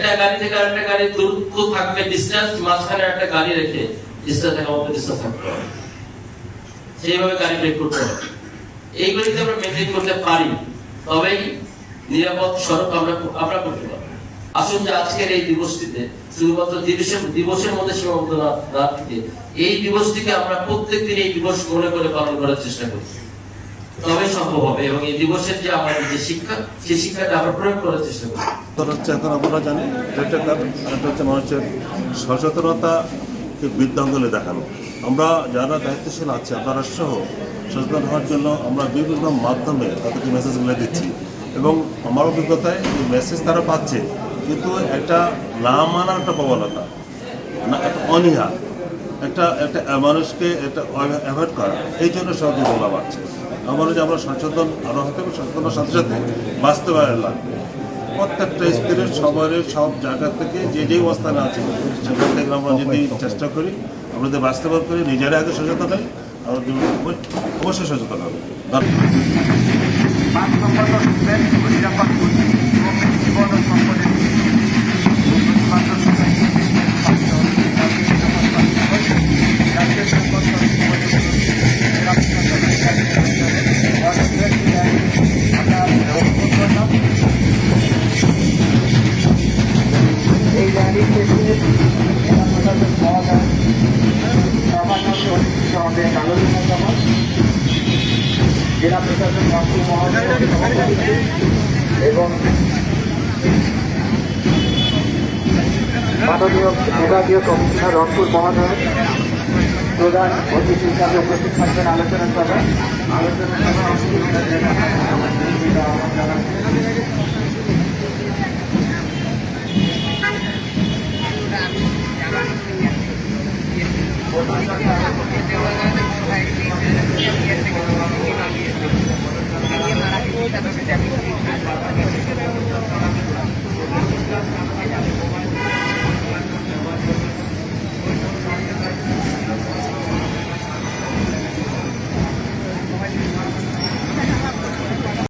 একটা গাড়ি থেকে আরেকটা গাড়ি দূরত্ব থাকবে ডিস্টেন্স মাঝখানে একটা গাড়ি রেখে ডিস্টেন্স থাকা মতো ডিস্টেন্স থাকতে হবে। সেইভাবে গাড়ি ব্রেক করতে হবে। এইগুলি যদি আমরা মেনটেন করতে পারি, তবেই নিরাপদ সড়ক আমরা আমরা করতে পারব। আসুন যে আজকের এই দিবসটিতে, শুধুমাত্র দিবসের দিবসের মধ্যে সীমাবদ্ধ না থেকে এই দিবসটিকে আমরা প্রত্যেকদিন এই দিবস মনে করে পালন করার চেষ্টা করি। এখন আমরা জানি তার হচ্ছে মানুষের সচেতনতাকে বৃদ্ধাঙ্গলে দেখানো। আমরা যারা দায়িত্বশীল আছে, আপনারা সহ সচেতন হওয়ার জন্য আমরা বিভিন্ন মাধ্যমে তাদেরকে মেসেজগুলো দিচ্ছি। এবং আমার অভিজ্ঞতায় এই মেসেজ তারা পাচ্ছে, কিন্তু একটা না মানার একটা প্রবণতা, না, একটা অনীহা, একটা একটা মানুষকে একটা অ্যাভয়েড করা, এই জন্য সহযোগিতা বাড়ছে। আমার যে আমরা সচেতন আরও হতে হবে সচেতনের সাথে সাথে বাস্তবায়ন লাগবে প্রত্যেকটা স্তরের সবারের সব জায়গা থেকে যে যেই অবস্থানে আছে সেখান থেকে আমরা যদি চেষ্টা করি আমরা যদি বাস্তবায়ন করি নিজেরা আগে সচেতন হই আর অবশ্যই সচেতন হবে। জেলা প্রশাসক মহোদয় সভাপতিত্বে এবং মাননীয় বিভাগীয় কমিশনার রংপুর মহোদয় প্রধান অতিথি হিসাবে উপস্থিত থাকবেন আলোচনা সভায় আলোচনা সভা Porque